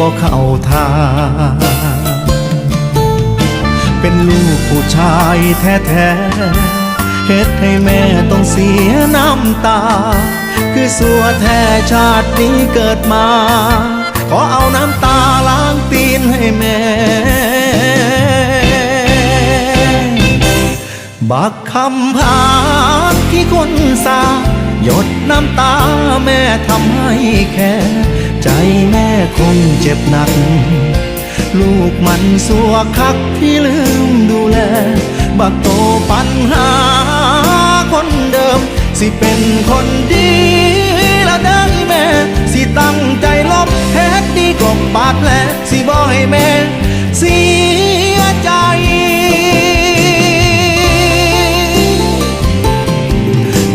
บ่เข้าทางเป็นลูกผู้ชายแท้ๆเฮ็ดให้แม่ต้องเสียน้ำตา คือสัวแท้ชาตินี้เกิดมา ขอเอาน้ำตาล้างตีนให้แม่ บักคำพากที่คนสาหยดน้ำตาแม่ทำให้แค่ ใจแม่คงเจ็บหนัก ลูกมันสัวคักที่ลืมดูแล บักโตปัญหาคนเดิม สิเป็นคนดีละได้แม่ สิตั้งใจลบแท้ดีกบปาดแลสิบ่ให้แม่เสียใจ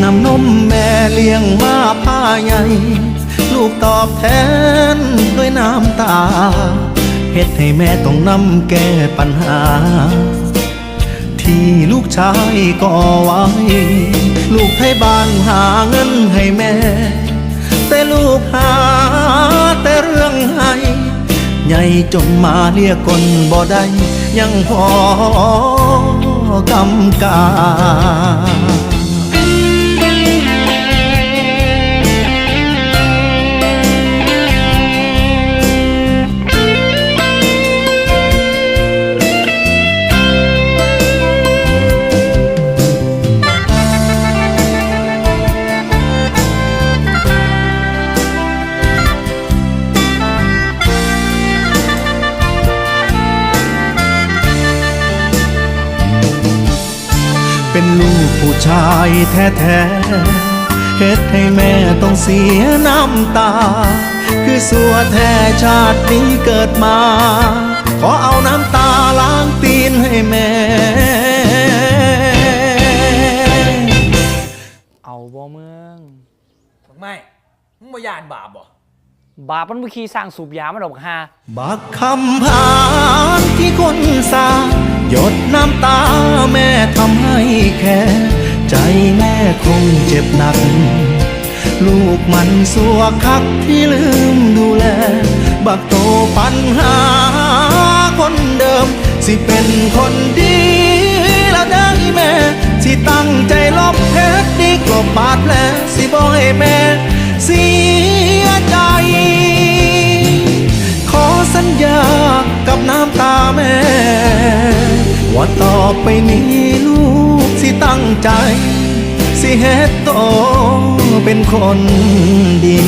น้ำนมแม่เลี้ยงมาผ้าใหญ่ ลูกตอบแทนด้วยน้ำตาเฮ็ดให้แม่ต้องนำแก้ปัญหา ที่ลูกชายก่อไว้ ลูกให้บ้านหาเงินให้แม่ แต่ลูกหาแต่เรื่องให้ใหญ่จนมาเรียกคนบ่ได้ยังพอกำกา ชายแท้ๆเฮ็ดให้แม่ต้องเสียน้ำตา คือสัวแท้ชาตินี้เกิดมา ขอเอาน้ำตาล้างตีนให้แม่ เอาบ่เมืองไม่มึงบ่ยานบาปบ่บาปมันบ่ขี้สร้างสูบยามันดอกฮาบักคำพานที่คนสาหยดน้ำตาแม่ทำให้แค่ ใจแม่คงเจ็บหนัก ลูกมันสัวคักที่ลืมดูแล บักโตปัญหาคนเดิม สิเป็นคนดีแล้วได้แม่ สิตั้งใจลบเพชรดีกลบบาดแผลสิบ่ให้แม่เสียใจ ขอสัญญากับน้ำตาแม่ ว่าต่อไปนี้ ที่ตั้งใจ สิเฮ็ดโตเป็นคนดี